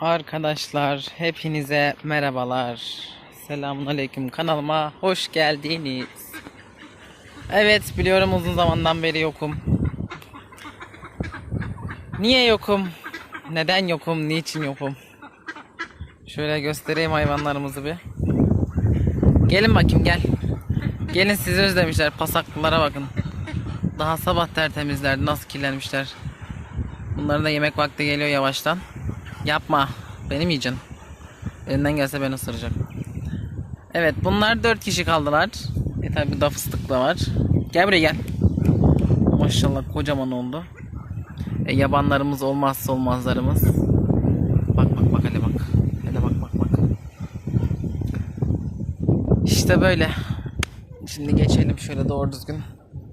Arkadaşlar hepinize merhabalar. Selamun aleyküm kanalıma hoş geldiniz. Evet biliyorum uzun zamandan beri yokum. Niye yokum? Neden yokum? Niçin yokum? Şöyle göstereyim hayvanlarımızı bir. Gelin bakayım gel. Gelin sizi özlemişler pasaklılara bakın. Daha sabah tertemizlerdi nasıl kirlenmişler. Bunların da yemek vakti geliyor yavaştan. Yapma. Benim yiyeceksin. Elinden gelse beni ısıracak. Evet bunlar dört kişi kaldılar. E tabi bir da fıstık da var. Gel buraya gel. Maşallah kocaman oldu. E, yabanlarımız olmazsa olmazlarımız. Bak bak bak hele bak. Hele bak bak bak. İşte böyle. Şimdi geçelim şöyle doğru düzgün.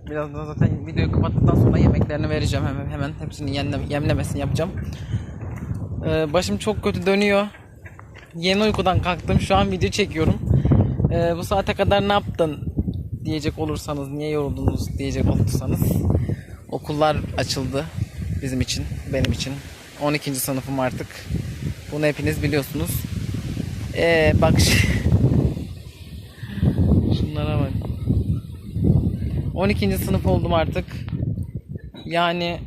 Birazdan zaten videoyu kapattıktan sonra yemeklerini vereceğim hemen hemen hepsini yemle, yemlemesini yapacağım. Ee, başım çok kötü dönüyor. Yeni uykudan kalktım. Şu an video çekiyorum. Ee, bu saate kadar ne yaptın diyecek olursanız, niye yoruldunuz diyecek olursanız. Okullar açıldı bizim için, benim için. 12. sınıfım artık. Bunu hepiniz biliyorsunuz. Ee, bak şunlara bak. 12. sınıf oldum artık. Yani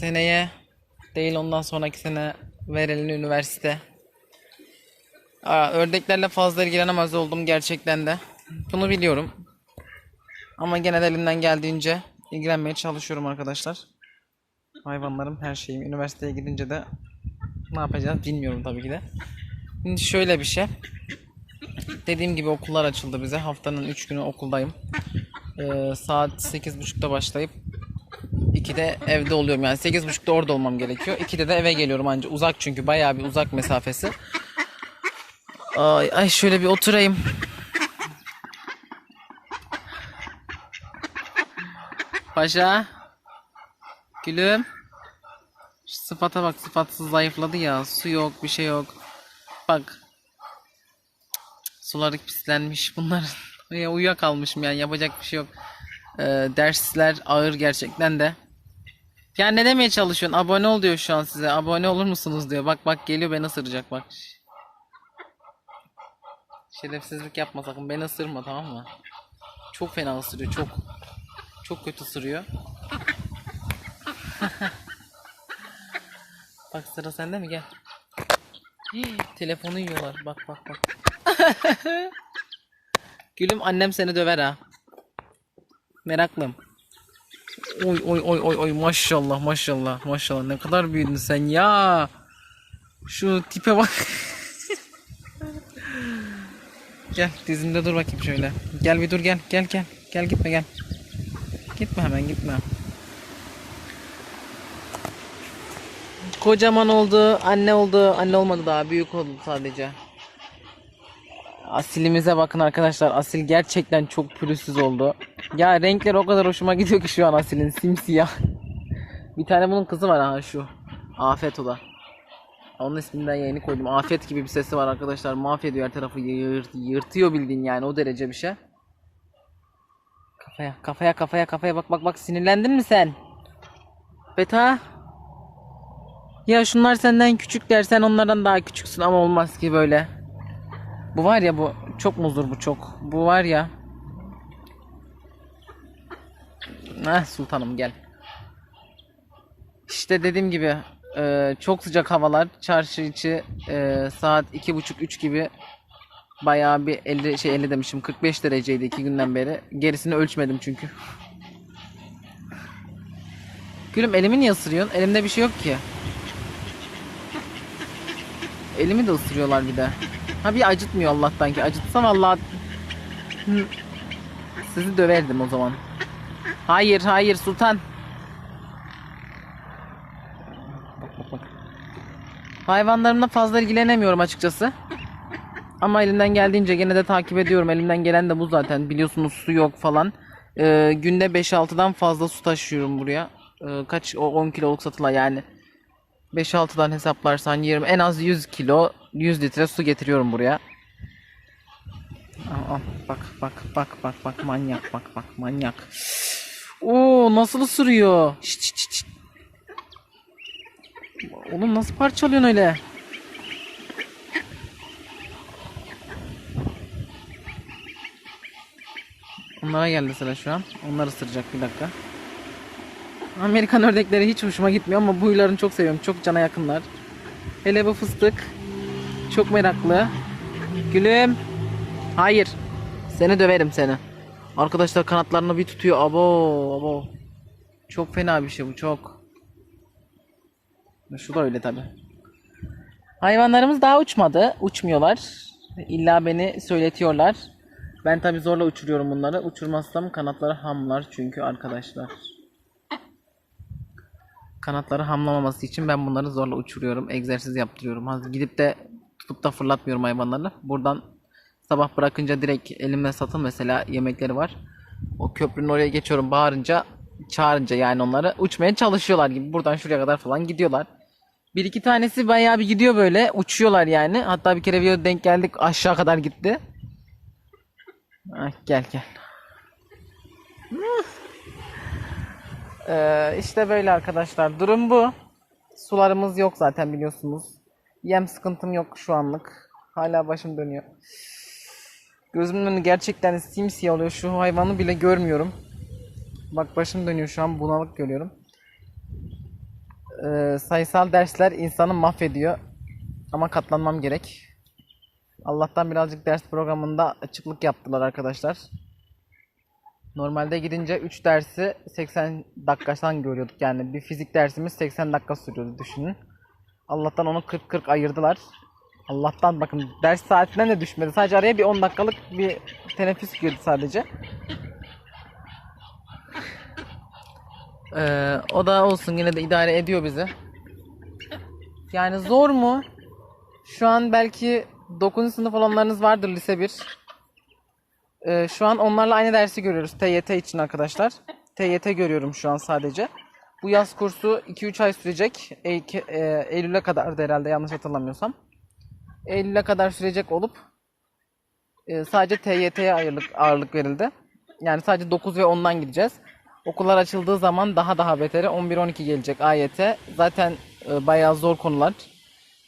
seneye değil ondan sonraki sene Verel'in üniversite. Aa, ördeklerle fazla ilgilenemez oldum gerçekten de. Bunu biliyorum. Ama gene de elimden geldiğince ilgilenmeye çalışıyorum arkadaşlar. Hayvanlarım her şeyim. Üniversiteye gidince de ne yapacağız bilmiyorum tabii ki de. Şimdi şöyle bir şey. Dediğim gibi okullar açıldı bize. Haftanın 3 günü okuldayım. Ee, saat 8.30'da başlayıp 2'de evde oluyorum. Yani 8.30'da orada olmam gerekiyor. 2'de de eve geliyorum anca. Uzak çünkü bayağı bir uzak mesafesi. Ay, ay şöyle bir oturayım. Paşa. Gülüm. Şu sıfata bak sıfatsız zayıfladı ya. Su yok bir şey yok. Bak. Suları pislenmiş bunların. Ya uyuyakalmışım yani yapacak bir şey yok. Ee, dersler ağır gerçekten de. Ya ne demeye çalışıyorsun? Abone ol diyor şu an size. Abone olur musunuz diyor. Bak bak geliyor beni ısıracak bak. Şerefsizlik yapma sakın. Beni ısırma tamam mı? Çok fena ısırıyor çok. Çok kötü ısırıyor. bak sıra sende mi gel. Hii, telefonu yiyorlar. Bak bak bak. Gülüm annem seni döver ha. Meraklım. Oy oy oy oy oy maşallah maşallah maşallah ne kadar büyüdün sen ya. Şu tipe bak. gel dizimde dur bakayım şöyle. Gel bir dur gel gel gel. Gel gitme gel. Gitme hemen gitme. Kocaman oldu, anne oldu, anne olmadı daha büyük oldu sadece. Asilimize bakın arkadaşlar. Asil gerçekten çok pürüzsüz oldu. Ya renkler o kadar hoşuma gidiyor ki şu an Asil'in simsiyah. Bir tane bunun kızı var ha şu. Afet o da. Onun isminden yeni koydum. Afet gibi bir sesi var arkadaşlar. Mahvediyor her tarafı yırt, yırtıyor bildiğin yani o derece bir şey. Kafaya kafaya kafaya kafaya bak bak bak sinirlendin mi sen? Beta. Ya şunlar senden küçük dersen onlardan daha küçüksün ama olmaz ki böyle. Bu var ya bu çok muzdur bu çok. Bu var ya. Ah sultanım gel. İşte dediğim gibi e, çok sıcak havalar. Çarşı içi e, saat iki buçuk üç gibi bayağı bir 50 şey 50 demişim 45 dereceydi iki günden beri. Gerisini ölçmedim çünkü. Gülüm elimi niye ısırıyorsun? Elimde bir şey yok ki. Elimi de ısırıyorlar bir de. Ha bir acıtmıyor Allah'tan ki. Acıtsa vallahi sizi döverdim o zaman. Hayır hayır sultan. Bak bak bak. Hayvanlarımla fazla ilgilenemiyorum açıkçası. Ama elimden geldiğince gene de takip ediyorum. Elimden gelen de bu zaten. Biliyorsunuz su yok falan. Ee, günde 5-6'dan fazla su taşıyorum buraya. Ee, kaç o 10 kiloluk satıla yani. 5-6'dan hesaplarsan 20 en az 100 kilo 100 litre su getiriyorum buraya. Aa, bak bak bak bak bak manyak bak bak manyak. Oo nasıl ısırıyor? Şşt, şşt, şşt. Oğlum nasıl parçalıyorsun öyle? Onlara geldi sıra şu an. Onlar ısıracak bir dakika. Amerikan ördekleri hiç hoşuma gitmiyor ama bu huylarını çok seviyorum. Çok cana yakınlar. Hele bu fıstık. Çok meraklı. Gülüm. Hayır. Seni döverim seni. Arkadaşlar kanatlarını bir tutuyor. Abo abo. Çok fena bir şey bu çok. Şu da öyle tabi. Hayvanlarımız daha uçmadı. Uçmuyorlar. İlla beni söyletiyorlar. Ben tabi zorla uçuruyorum bunları. Uçurmazsam kanatları hamlar çünkü arkadaşlar. Kanatları hamlamaması için ben bunları zorla uçuruyorum. Egzersiz yaptırıyorum. Gidip de tutup da fırlatmıyorum hayvanları. Buradan sabah bırakınca direkt elimle satın mesela yemekleri var. O köprünün oraya geçiyorum bağırınca çağırınca yani onları uçmaya çalışıyorlar gibi. Buradan şuraya kadar falan gidiyorlar. Bir iki tanesi bayağı bir gidiyor böyle. Uçuyorlar yani. Hatta bir kere bir denk geldik aşağı kadar gitti. Ah, gel gel. Ee, işte böyle arkadaşlar. Durum bu. Sularımız yok zaten biliyorsunuz. Yem sıkıntım yok şu anlık. Hala başım dönüyor. Gözümün önü gerçekten simsiyah oluyor. Şu hayvanı bile görmüyorum. Bak başım dönüyor şu an bunalık görüyorum. Ee, sayısal dersler insanı mahvediyor. Ama katlanmam gerek. Allah'tan birazcık ders programında açıklık yaptılar arkadaşlar. Normalde gidince 3 dersi 80 dakikadan görüyorduk. Yani bir fizik dersimiz 80 dakika sürüyordu düşünün. Allah'tan onu 40-40 ayırdılar. Allah'tan bakın ders saatinden de düşmedi. Sadece araya bir 10 dakikalık bir teneffüs girdi sadece. Ee, o da olsun yine de idare ediyor bizi. Yani zor mu? Şu an belki 9. sınıf olanlarınız vardır lise 1. Ee, şu an onlarla aynı dersi görüyoruz TYT için arkadaşlar. TYT görüyorum şu an sadece. Bu yaz kursu 2-3 ay sürecek. E, Eylül'e kadar da herhalde yanlış hatırlamıyorsam. Eylül'e kadar sürecek olup e, sadece TYT'ye ağırlık, verildi. Yani sadece 9 ve 10'dan gideceğiz. Okullar açıldığı zaman daha daha beteri 11-12 gelecek AYT. Zaten e, bayağı zor konular.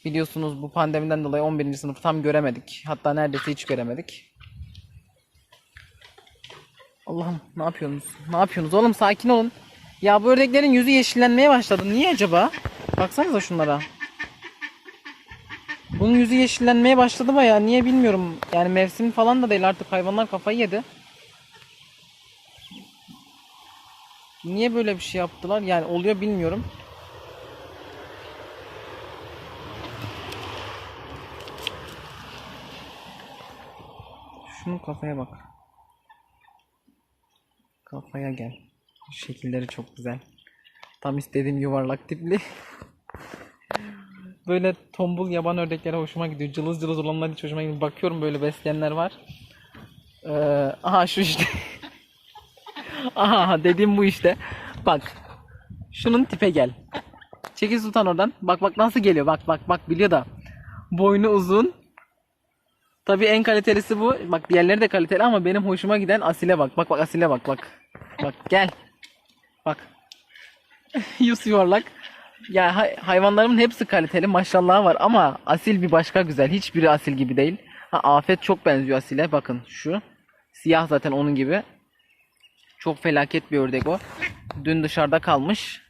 Biliyorsunuz bu pandemiden dolayı 11. sınıfı tam göremedik. Hatta neredeyse hiç göremedik. Allah'ım ne yapıyorsunuz? Ne yapıyorsunuz oğlum sakin olun. Ya bu ördeklerin yüzü yeşillenmeye başladı. Niye acaba? Baksanıza şunlara. Bunun yüzü yeşillenmeye başladı bayağı. Niye bilmiyorum. Yani mevsim falan da değil artık hayvanlar kafayı yedi. Niye böyle bir şey yaptılar? Yani oluyor bilmiyorum. Şunun kafaya bak. Kafaya gel. Şekilleri çok güzel. Tam istediğim yuvarlak tipli. böyle tombul yaban ördeklere hoşuma gidiyor. Cılız cılız olanlar hiç hoşuma gidiyor. Bakıyorum böyle besleyenler var. Ee, aha şu işte. aha dediğim bu işte. Bak. Şunun tipe gel. Çekil Sultan oradan. Bak bak nasıl geliyor. Bak bak bak biliyor da. Boynu uzun. Tabii en kalitelisi bu. Bak diğerleri de kaliteli ama benim hoşuma giden Asile bak. Bak bak Asile bak bak. Bak gel. Bak. Yüz yuvarlak. Ya hay- hayvanlarımın hepsi kaliteli maşallah var ama Asil bir başka güzel. Hiçbiri Asil gibi değil. Ha, Afet çok benziyor Asil'e. Bakın şu. Siyah zaten onun gibi. Çok felaket bir ördek o. Dün dışarıda kalmış.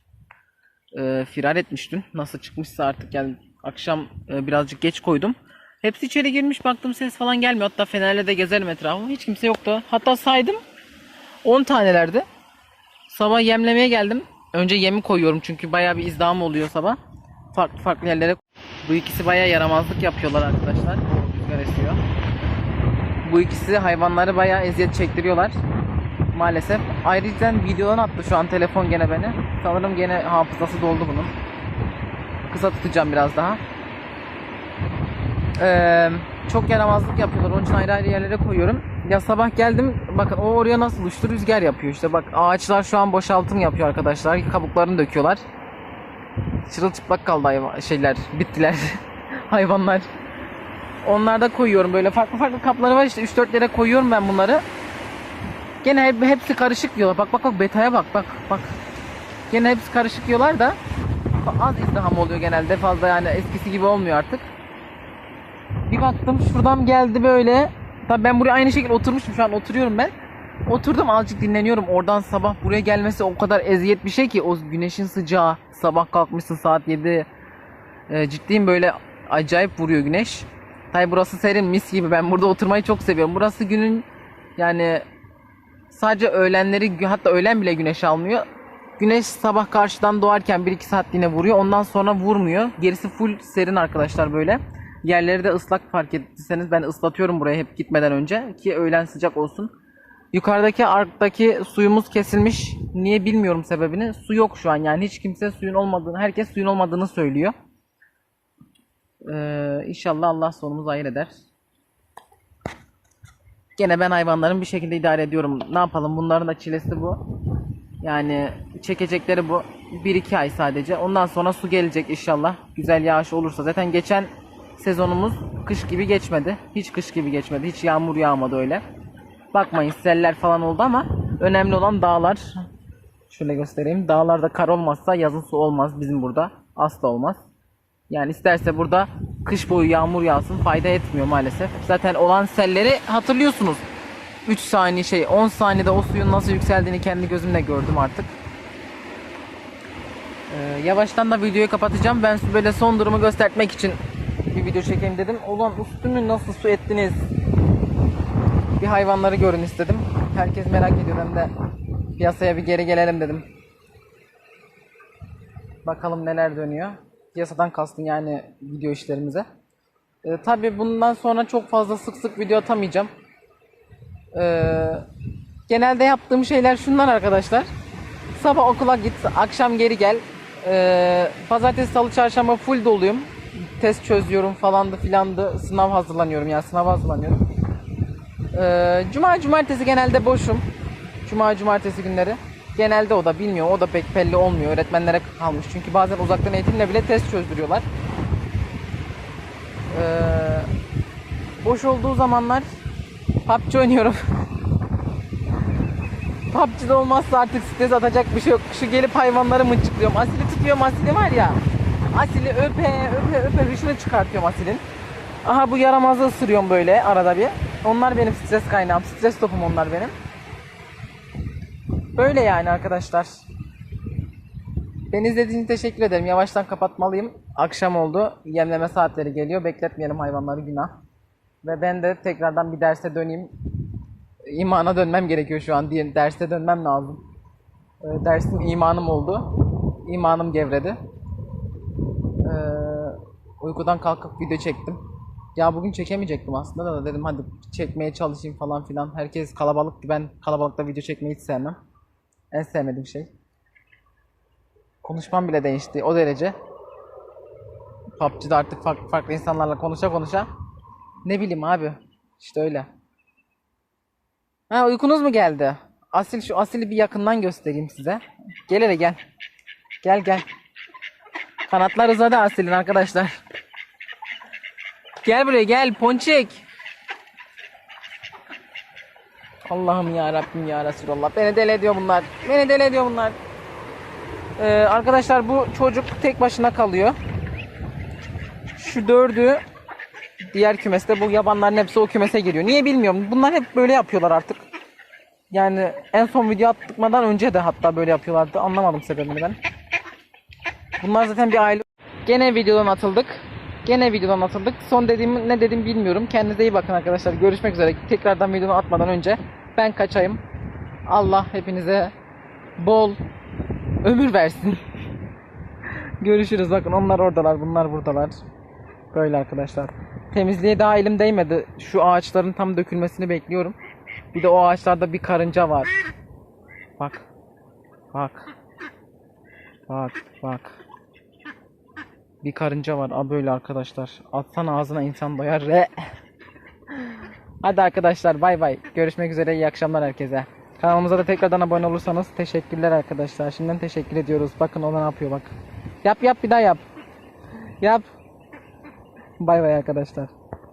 Ee, firar etmiş dün. Nasıl çıkmışsa artık yani akşam e, birazcık geç koydum. Hepsi içeri girmiş baktım ses falan gelmiyor. Hatta fenerle de gezelim etrafı. Hiç kimse yoktu. Hatta saydım 10 tanelerdi. Sabah yemlemeye geldim. Önce yemi koyuyorum çünkü bayağı bir izdiham oluyor sabah. Farklı farklı yerlere. Bu ikisi bayağı yaramazlık yapıyorlar arkadaşlar. Rüzgar esiyor. Bu ikisi hayvanları bayağı eziyet çektiriyorlar. Maalesef. Ayrıca videodan attı şu an telefon gene beni. Sanırım gene hafızası doldu bunun. Kısa tutacağım biraz daha. Ee, çok yaramazlık yapıyorlar. Onun için ayrı ayrı yerlere koyuyorum. Ya sabah geldim. Bakın o oraya nasıl uçtu rüzgar yapıyor. İşte bak ağaçlar şu an boşaltım yapıyor arkadaşlar. Kabuklarını döküyorlar. Çırılçıplak kaldı hayvan, şeyler, bittiler. Hayvanlar. Onlarda koyuyorum böyle farklı farklı kapları var işte 3-4 yere koyuyorum ben bunları. Gene hep, hepsi karışık yiyorlar. Bak bak bak betaya bak bak bak. Gene hepsi karışık yiyorlar da az izdiham oluyor genelde. Fazla yani eskisi gibi olmuyor artık. Bir baktım şuradan geldi böyle. Tabii ben buraya aynı şekilde oturmuşum şu an oturuyorum ben. Oturdum azıcık dinleniyorum. Oradan sabah buraya gelmesi o kadar eziyet bir şey ki o güneşin sıcağı. Sabah kalkmışsın saat 7. Ee, ciddiyim böyle acayip vuruyor güneş. Tabi burası serin mis gibi. Ben burada oturmayı çok seviyorum. Burası günün yani sadece öğlenleri hatta öğlen bile güneş almıyor. Güneş sabah karşıdan doğarken 1-2 saatliğine vuruyor. Ondan sonra vurmuyor. Gerisi full serin arkadaşlar böyle. Yerleri de ıslak fark ettiyseniz ben ıslatıyorum buraya hep gitmeden önce ki öğlen sıcak olsun. Yukarıdaki arktaki suyumuz kesilmiş. Niye bilmiyorum sebebini. Su yok şu an yani hiç kimse suyun olmadığını, herkes suyun olmadığını söylüyor. Ee, inşallah Allah sonumuzu hayır eder. Gene ben hayvanların bir şekilde idare ediyorum. Ne yapalım bunların da çilesi bu. Yani çekecekleri bu. 1-2 ay sadece. Ondan sonra su gelecek inşallah. Güzel yağış olursa. Zaten geçen sezonumuz kış gibi geçmedi. Hiç kış gibi geçmedi. Hiç yağmur yağmadı öyle. Bakmayın seller falan oldu ama önemli olan dağlar. Şöyle göstereyim. Dağlarda kar olmazsa yazın su olmaz bizim burada. Asla olmaz. Yani isterse burada kış boyu yağmur yağsın fayda etmiyor maalesef. Zaten olan selleri hatırlıyorsunuz. 3 saniye şey 10 saniyede o suyun nasıl yükseldiğini kendi gözümle gördüm artık. Ee, yavaştan da videoyu kapatacağım. Ben size böyle son durumu göstermek için bir video çekeyim dedim. Ulan üstümü nasıl su ettiniz? Bir hayvanları görün istedim. Herkes merak ediyor. Ben de piyasaya bir geri gelelim dedim. Bakalım neler dönüyor. Piyasadan kastım yani video işlerimize. Ee, Tabi bundan sonra çok fazla sık sık video atamayacağım. Ee, genelde yaptığım şeyler şunlar arkadaşlar. Sabah okula git, akşam geri gel. Ee, pazartesi, salı, çarşamba full doluyum. Test çözüyorum falandı filandı. Sınav hazırlanıyorum yani sınava hazırlanıyorum. Ee, Cuma, cumartesi genelde boşum. Cuma, cumartesi günleri. Genelde o da bilmiyor. O da pek belli olmuyor. Öğretmenlere kalmış. Çünkü bazen uzaktan eğitimle bile test çözdürüyorlar. Ee, boş olduğu zamanlar PUBG oynuyorum. PUBG'de olmazsa artık stres atacak bir şey yok. Şu gelip hayvanları mıncıklıyorum. Asili tutuyorum. Asili var ya. Asili öpe öpe öpe hışını çıkartıyorum Asil'in. Aha bu yaramazı ısırıyorum böyle arada bir. Onlar benim stres kaynağım. Stres topum onlar benim. Böyle yani arkadaşlar. Beni izlediğiniz için teşekkür ederim. Yavaştan kapatmalıyım. Akşam oldu. Yemleme saatleri geliyor. Bekletmeyelim hayvanları günah. Ve ben de tekrardan bir derse döneyim. İmana dönmem gerekiyor şu an derse dönmem lazım. Ee, dersim imanım oldu. İmanım gevredi. Ee, uykudan kalkıp video çektim. Ya bugün çekemeyecektim aslında da dedim hadi çekmeye çalışayım falan filan. Herkes kalabalık. Ben kalabalıkta video çekmeyi hiç sevmem. En sevmediğim şey. Konuşmam bile değişti o derece. PUBG'de artık farklı farklı insanlarla konuşa konuşa. Ne bileyim abi. İşte öyle. Ha uykunuz mu geldi? Asil şu Asil'i bir yakından göstereyim size. Gel hele gel. Gel gel. Kanatlar uzadı Asil'in arkadaşlar. Gel buraya gel Ponçik. Allah'ım ya Rabbim ya Resulallah. Beni deli ediyor bunlar. Beni deli ediyor bunlar. Ee, arkadaşlar bu çocuk tek başına kalıyor. Şu dördü diğer kümeste bu yabanların hepsi o kümese giriyor. Niye bilmiyorum. Bunlar hep böyle yapıyorlar artık. Yani en son video attıkmadan önce de hatta böyle yapıyorlardı. Anlamadım sebebini ben. Bunlar zaten bir aile. Gene videodan atıldık. Gene videodan atıldık. Son dediğim ne dedim bilmiyorum. Kendinize iyi bakın arkadaşlar. Görüşmek üzere. Tekrardan videonu atmadan önce ben kaçayım. Allah hepinize bol ömür versin. Görüşürüz. Bakın onlar oradalar, bunlar buradalar. Böyle arkadaşlar. Temizliğe daha elim değmedi. Şu ağaçların tam dökülmesini bekliyorum. Bir de o ağaçlarda bir karınca var. Bak. Bak. Bak, bak. Bir karınca var. Aa böyle arkadaşlar. Atsan ağzına insan doyar. Re. Hadi arkadaşlar bay bay. Görüşmek üzere. İyi akşamlar herkese. Kanalımıza da tekrardan abone olursanız teşekkürler arkadaşlar. Şimdiden teşekkür ediyoruz. Bakın o ne yapıyor bak. Yap yap bir daha yap. Yap. Bay bay arkadaşlar.